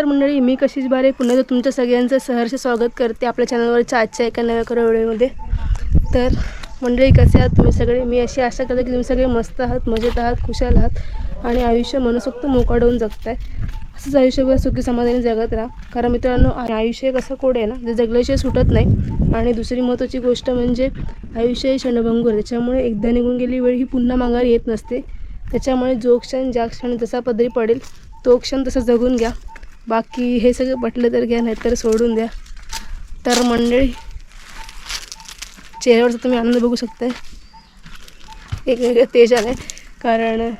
नमस्कार मंडळी मी कशीच बारे. पुन्हा तर तुमच्या सगळ्यांचं सहर्ष स्वागत करते आपल्या चॅनलवरच्या आजच्या एका नव्या करो व्हिडिओमध्ये तर मंडळी कसे आहात तुम्ही सगळे? मी अशी आशा करते की तुम्ही सगळे मस्त आहात मजेत आहात खुशाल आहात आणि आयुष्य मनसोक्त मोकाडवून जगताय. असंच आयुष्यभर सुखी समाधानी जगत राहा. कारण मित्रांनो आयुष्य एक असं कोड आहे ना जे जगल्याशिवाय सुटत नाही. आणि दुसरी महत्त्वाची गोष्ट म्हणजे आयुष्य हे क्षणभंगूर त्याच्यामुळे एकदा निघून गेली वेळ ही पुन्हा माघार येत नसते. त्याच्यामुळे जो क्षण ज्या क्षण जसा पदरी पडेल तो क्षण तसा जगून घ्या. बाकी हे सगळं पटलं तर घ्या नाहीतर सोडून द्या. तर मंडळी चेहऱ्यावरचा तुम्ही आनंद बघू शकताय. एक वेगळं तेज आलं कारण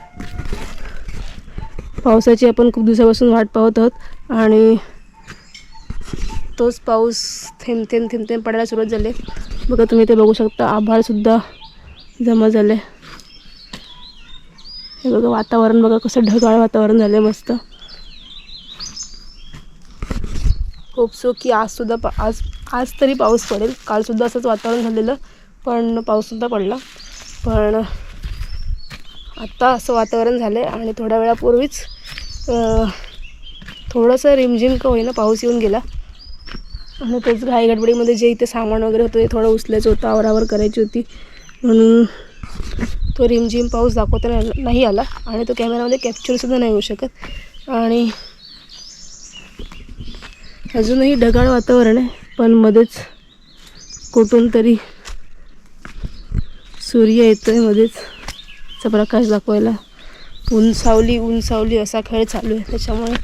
पावसाची आपण खूप दिवसापासून वाट पाहत आहोत आणि तोच पाऊस थेंब थेंब थेंब थेंब पडायला सुरुवात झाली. बघा तुम्ही ते बघू शकता आभाळसुद्धा जमा झाले हे बघा वातावरण बघा कसं ढगाळ वातावरण झालं आहे मस्त. होप सो की आजसुद्धा पा आज आज तरी पाऊस पडेल. कालसुद्धा असंच वातावरण झालेलं पण पाऊससुद्धा पडला. पण आत्ता असं वातावरण झालं आहे आणि थोड्या वेळापूर्वीच थोडंसं रिमझिम का होईना पाऊस येऊन गेला. आणि तेच घाईगडबडीमध्ये जे इथे सामान वगैरे होतं ते थोडं उचलायचं होतं आवरावर करायची होती. म्हणून तो रिमझिम पाऊस दाखवता नाही नाही आला. आणि तो कॅमेरामध्ये कॅप्चरसुद्धा नाही होऊ शकत. आणि अजूनही ढगाळ वातावरण आहे पण मध्येच कुठून तरी सूर्य येतो आहे मध्येच. चा प्रकाश दाखवायला. ऊन सावली ऊन सावली असा खेळ चालू आहे. त्याच्यामुळे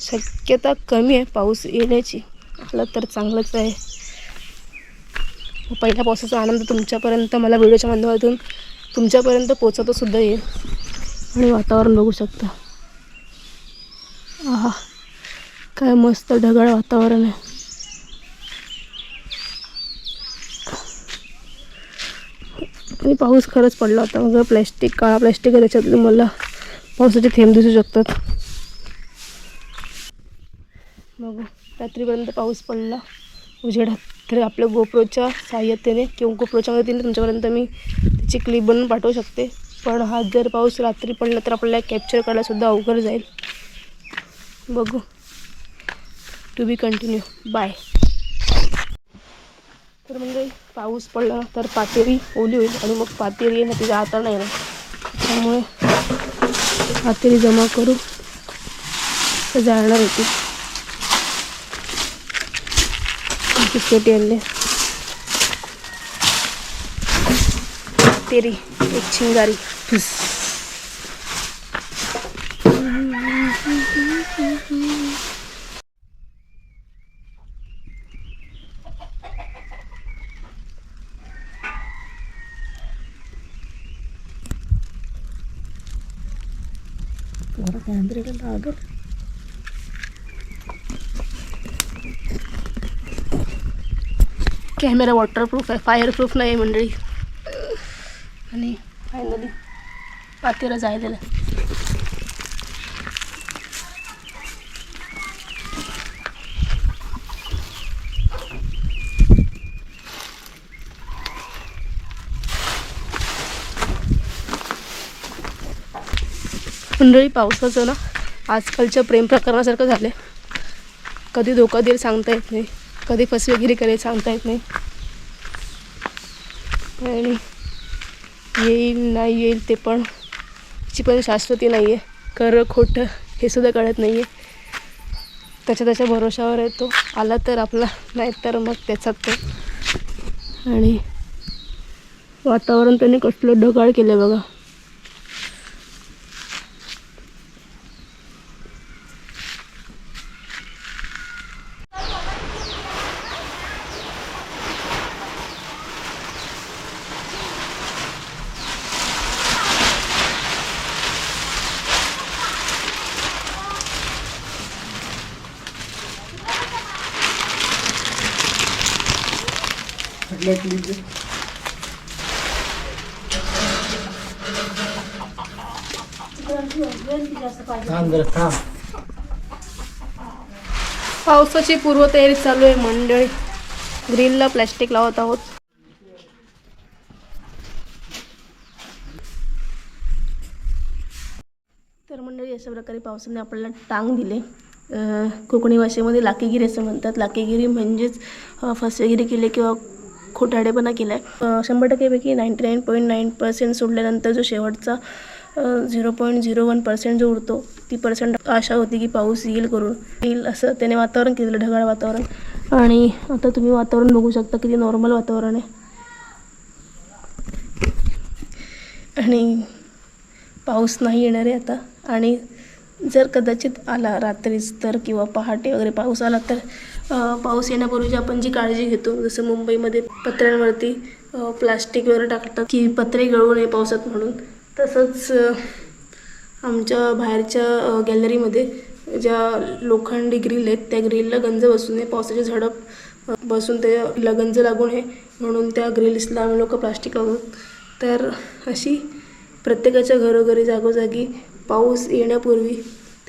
शक्यता कमी आहे पाऊस येण्याची. आला तर चांगलंच आहे. पहिल्या पावसाचा आनंद तुमच्यापर्यंत मला व्हिडिओच्या माध्यमातून तुमच्यापर्यंत पोचवतो सुद्धा येईल. आणि वातावरण बघू शकता. आहा. काय मस्त ढगाळ वातावरण आहे. आणि पाऊस खरंच पडला होता. मग प्लॅस्टिक काळा प्लॅस्टिक त्याच्यातले मला पावसाचे थेंब दिसू शकतात. मग रात्रीपर्यंत पाऊस पडला. उजेडात तर आपल्या गोप्रोच्या साह्यतेने किंवा गोप्रोच्या मदतीने तुमच्यापर्यंत मी त्याची क्लिप बनवून पाठवू शकते. पण हा जर पाऊस रात्री पडला तर आपल्याला कॅप्चर करायलासुद्धा अवघड जाईल. बघू. टू बी कंटिन्यू बाय तर म्हणजे पाऊस पडला तर पातेरी ओली होईल आणि मग पातेरी आहे ना ती आता नाही ना त्यामुळे पातेरी जमा करू. तर जाणार होती. पेटी आणले. पातेरी एक शिंगारी. फुस जरा कॅमेऱ्याला लागल कॅमेरा वॉटरप्रूफ आहे फायरप्रूफ नाही आहे मंडळी आणि फायनली पातेरा जायलेलं मंडळी पावसाचं ना आजकालच्या प्रेम प्रकरणासारखं झालं आहे कधी धोका देईल सांगता येत नाही. कधी फसवेगिरी करेल सांगता येत नाही. आणि येईल नाही येईल ते पण ची पण शाश्वती नाही आहे खरं खोटं हे सुद्धा कळत नाही आहे त्याच्या त्याच्या भरोशावर येतो आला तर आपला नाही तर मग त्याचा तो. आणि वातावरण त्याने कसलं ढगाळ केलं बघा. साइड लीजिए पावसाची पूर्वतयारी चालू आहे मंडळी. ग्रीनला प्लॅस्टिक लावत आहोत. तर मंडळी अशा प्रकारे पावसाने आपल्याला टांग दिले. कोकणी भाषेमध्ये लाकीगिरी असं म्हणतात. लाकीगिरी म्हणजेच फसवेगिरी केली किंवा खोटाडेपणा केला आहे शंभर टक्केपैकी ninety nine point nine percent सोडल्यानंतर जो शेवटचा zero point zero one percent जो उरतो ती पर्सेंट आशा होती की पाऊस येईल करून. येईल असं त्याने वातावरण केलेलं ढगाळ वातावरण. आणि आता तुम्ही वातावरण बघू शकता किती नॉर्मल वातावरण आहे. आणि पाऊस नाही येणार आहे आता. आणि जर कदाचित आला रात्रीच तर किंवा पहाटे वगैरे पाऊस आला तर पाऊस येण्यापूर्वी आपण जी काळजी घेतो जसं मुंबईमध्ये पत्र्यांवरती प्लास्टिक वगैरे टाकतात की पत्रे गळू नये पावसात म्हणून. तसंच आमच्या बाहेरच्या गॅलरीमध्ये ज्या लोखंडी ग्रिल आहेत त्या ग्रिलला गंज बसू नये. पावसाची झडप बसून त्याला गंज लागू नये म्हणून त्या ग्रिल्सला आम्ही लोक प्लास्टिक लावतात तर अशी प्रत्येकाच्या घरोघरी जागोजागी पाऊस येण्यापूर्वी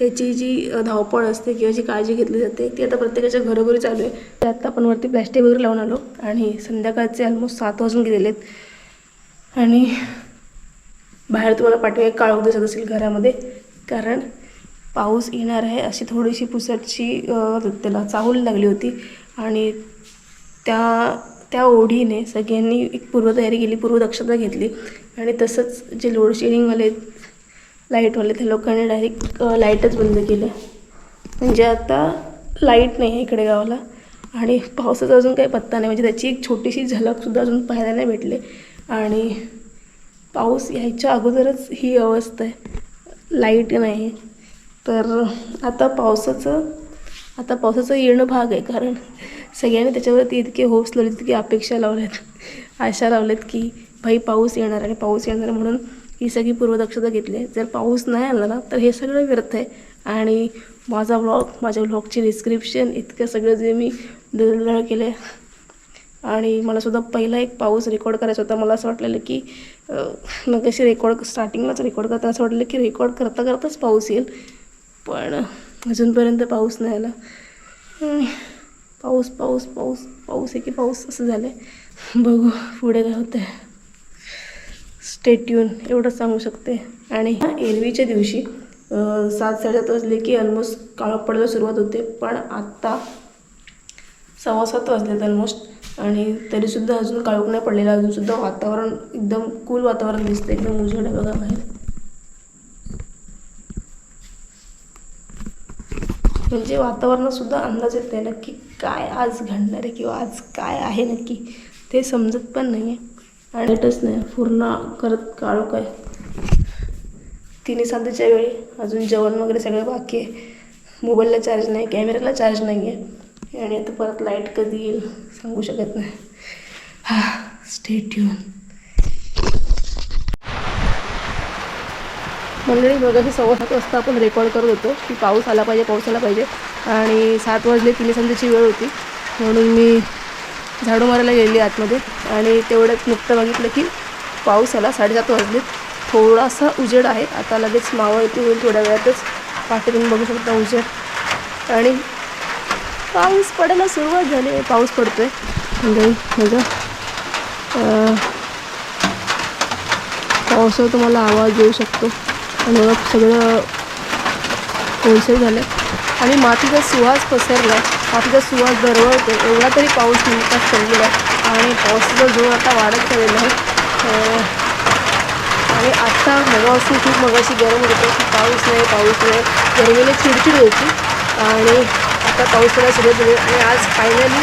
त्याची जी धावपळ असते किंवा जी काळजी घेतली जाते ती आता प्रत्येकाच्या घरोघरी चालू आहे. त्यात आता आपण वरती प्लॅस्टिक वगैरे लावून आलो आणि संध्याकाळचे ऑलमोस्ट सात वाजून गेलेले आहेत आणि बाहेर तुम्हाला पाठीमागे काळोख दिसत असेल घरामध्ये. कारण पाऊस येणार आहे अशी थोडीशी पुसटची त्याला चाहूल लागली होती. आणि त्या त्या ओढीने सगळ्यांनी एक पूर्वतयारी केली पूर्वदक्षता घेतली. आणि तसंच जे लोड शेडिंगवाले लाईटवाले त्या लोकांनी डायरेक्ट लाईटच बंद केलं. म्हणजे आता लाइट नाही आहे इकडे गावाला. आणि पावसाचा अजून काही पत्ता नाही. म्हणजे त्याची एक छोटीशी झलकसुद्धा अजून पाहायला नाही भेटले. आणि पाऊस यायच्या अगोदरच ही अवस्था आहे. लाइट नाही तर आता पावसाचं आता पावसाचं येणं भाग आहे. कारण सगळ्यांनी त्याच्यावरती इतके होप्स लावले इतकी अपेक्षा लावल्यात आशा लावल्यात की भाई पाऊस येणार आणि पाऊस येणार म्हणून ही सगळी पूर्वदक्षता घेतली आहे. जर पाऊस नाही आला ना तर हे सगळं व्यर्थ आहे. आणि माझा व्लॉग माझ्या व्लॉगचे डिस्क्रिप्शन इतकं सगळं जे मी दळदळ केलं आहे आणि मला सुद्धा पहिला एक पाऊस रेकॉर्ड करायचा होता. मला असं वाटलेलं की मग कशी रेकॉर्ड स्टार्टिंगलाच रेकॉर्ड करताना असं वाटलं की रेकॉर्ड करता करताच पाऊस येईल. पण अजूनपर्यंत पाऊस नाही आला. पाऊस पाऊस पाऊस पाऊस आहे की पाऊस असं झालं आहे बघू पुढे काय होतं आहे स्टेट्यून एवढंच सांगू शकते. आणि एरवीच्या दिवशी सात साडेसात वाजले की ऑलमोस्ट काळं पडायला सुरुवात होते. पण आत्ता सव्वा सात वाजलेत ऑलमोस्ट आणि तरीसुद्धा अजून काळोख नाही पडलेला. अजूनसुद्धा वातावरण एकदम कूल वातावरण दिसतं एकदम उजेड आहे. बघा बाहेर म्हणजे वातावरणातसुद्धा अंदाज येत नाही नक्की काय आज घडणार आहे किंवा आज काय आहे नक्की. ते समजत पण नाही आहे आणि नाही. पूर्ण करत काळोख आहे. तिन्ही सांजेच्या वेळी अजून जेवण वगैरे सगळं बाकी आहे. मोबाईलला चार्ज नाही कॅमेऱ्याला चार्ज नाही आहे. आणि आता परत लाइट कधी येईल सांगू शकत नाही. हा स्टेट येऊन मंडळी मगाशी सव्वा सात वाजता आपण रेकॉर्ड करत होतो की पाऊस आला पाहिजे पाऊस आला पाहिजे. आणि सात वाजले तिन्ही संध्याची वेळ होती. म्हणून मी झाडू मारायला गेलेली आतमध्ये आणि तेवढ्यात नुकतं बघितलं की पाऊस आला साडेसात वाजले. थोडासा उजेड आहे. आता लगेच मावळ येते होईल थोड्या वेळातच. पाठी तुम्ही बघू शकता उजेड. आणि पाऊस पडायला सुरुवात झाली. आहे पाऊस पडतोय. म्हणजे पावसावर तुम्हाला आवाज येऊ शकतो. आणि मग सगळं कोळसे झालं आणि मातीचा सुवास पसरला. मातीचा सुवास दरवळतो. एवढा तरी पाऊस नुकताच पडलेला आहे. आणि पावसाचा जोर आता वाढत चाललेला आहे. आणि आत्ता मगापासून खूप मगाशी गरम होतं. की पाऊस नाही पाऊस नाही. गरमीने चिडचिड होती. आणि आता पाऊस पडायला सुरुवात झाली. आणि आज फायनली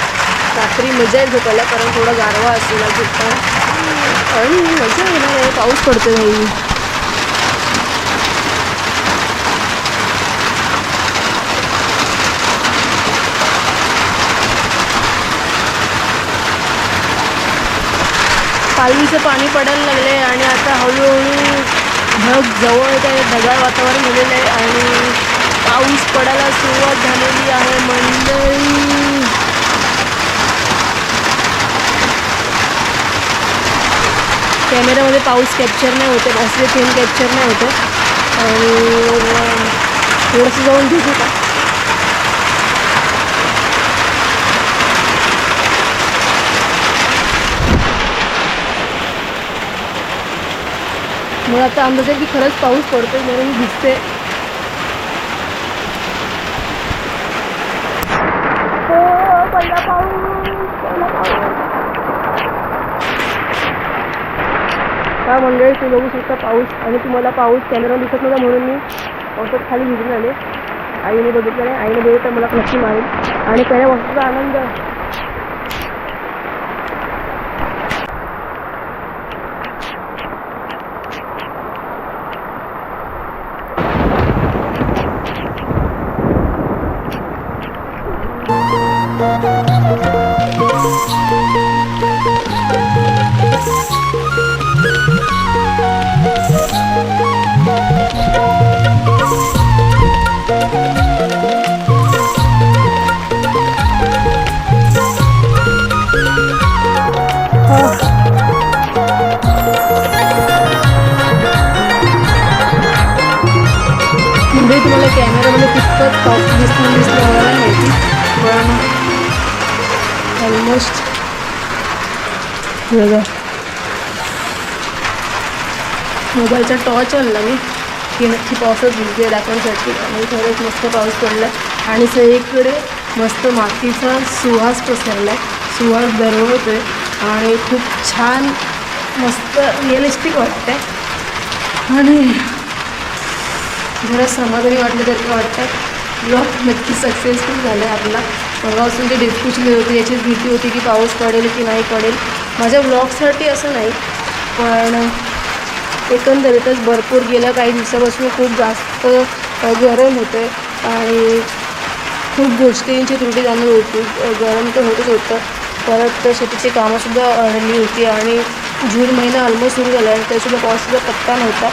रात्री मजा येईल झोपायला कारण थोडा गारवा असेल झोपता झोपताना. आणि मजा येणार आहे. पाऊस पडतो नाही हळूचं पाणी पडायला लागले आणि आता हळूहळू ढग जवळ ते आहे ढगाळ वातावरण झालेलं आहे आणि पाऊस पडायला सुरुवात झालेली आहे मंडळी. कॅमेऱ्यामध्ये पाऊस कॅप्चर नाही होते पावसाचे थेंब कॅप्चर नाही होते. आणि थोडंसं जाऊन भेटू का मला आता अंदाज आहे की खरंच पाऊस पडतोय म्हणून दिसते हो पहिला पाऊस हा मंडळी तुम्ही बघू शकता पाऊस आणि तुम्हाला पाऊस कॅमेरा दिसत नव्हता म्हणून मी पावसात खाली भिजून आले. आईने बघितलं नाही. आईने बघितलं तर मला नक्की मारेल. आणि पहिल्या वस्तूचा आनंद बघा. मोबाईलचा टॉर्च आणला मी. की नक्की पावसात भिजते दाखवण्यासाठी आणि खरंच मस्त पाऊस पडला आणि सगळीकडे मस्त मातीचा सुवास पसरला सुवास आहे आणि खूप छान मस्त रिअलिस्टिक वाटतंय. आणि जरा समाधानी वाटल्यासारखं वाटतं ब्लॉग नक्की सक्सेसफुल झाला आहे आपला मगापासून ते डिस्कशन होती याचीच भीती होती की पाऊस पडेल की नाही पडेल. माझ्या ब्लॉगसाठी असं नाही पण एकंदरीतच भरपूर गेल्या काही दिवसापासून खूप जास्त गरम होतं आणि खूप गोष्टींची त्रुटी जाणवत होती गरम तर होतच होतं. परत शेतीची कामंसुद्धा अडली होती आणि जून महिना ऑलमोस्ट सुरू झाला आणि त्यासुद्धा पावसाचा पत्ता नव्हता.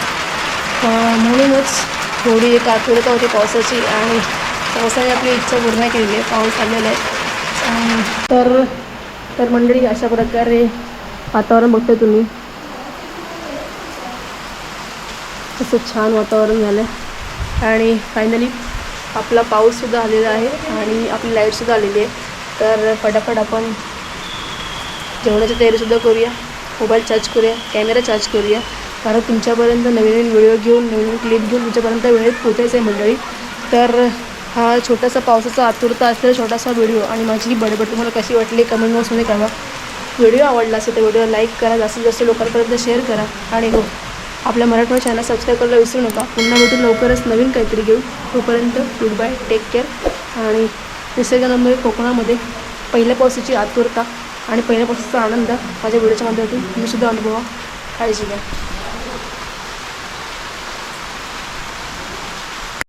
म्हणूनच थोडी एक आतुरता होती पावसाची आणि पावसाने आपली इच्छा पूर्ण केलेली आहे पाऊस आलेला आहे. तर तर मंडळी अशा प्रकारे वातावरण बघतो तुम्ही. असं छान वातावरण झालं आहे आणि फायनली आपला पाऊससुद्धा आलेला आहे आणि आपली लाईटसुद्धा आलेली आहे. तर फटाफट आपण जेवणाची तयारीसुद्धा करूया. मोबाईल चार्ज करूया कॅमेरा चार्ज करूया. कारण तुमच्यापर्यंत नवीन नवीन व्हिडिओ घेऊन नवीन नवीन क्लिप घेऊन तुमच्यापर्यंत वेळेत पोचायचं आहे मंडळी. तर हा छोटासा पावसाचा आतुरता असलेला छोटासा व्हिडिओ आणि माझी ही बडबड तुम्हाला कशी वाटली कमेंट बॉक्समध्ये कळवा. व्हिडिओ आवडला असेल तर व्हिडिओ लाईक करा जास्तीत जास्त लोकांपर्यंत शेअर करा आणि हो आपल्या मराठवाडा चॅनल सबस्क्राईब करायला विसरू नका. पुन्हा भेटून लवकरच नवीन काहीतरी घेऊ तोपर्यंत गुड बाय टेक केअर आणि निसर्गामध्ये कोकणामध्ये पहिल्या पावसाची आतुरता आणि पहिल्या पावसाचा आनंद माझ्या व्हिडिओच्या माध्यमातून तुम्ही सुद्धा अनुभवा. काळजी घ्या.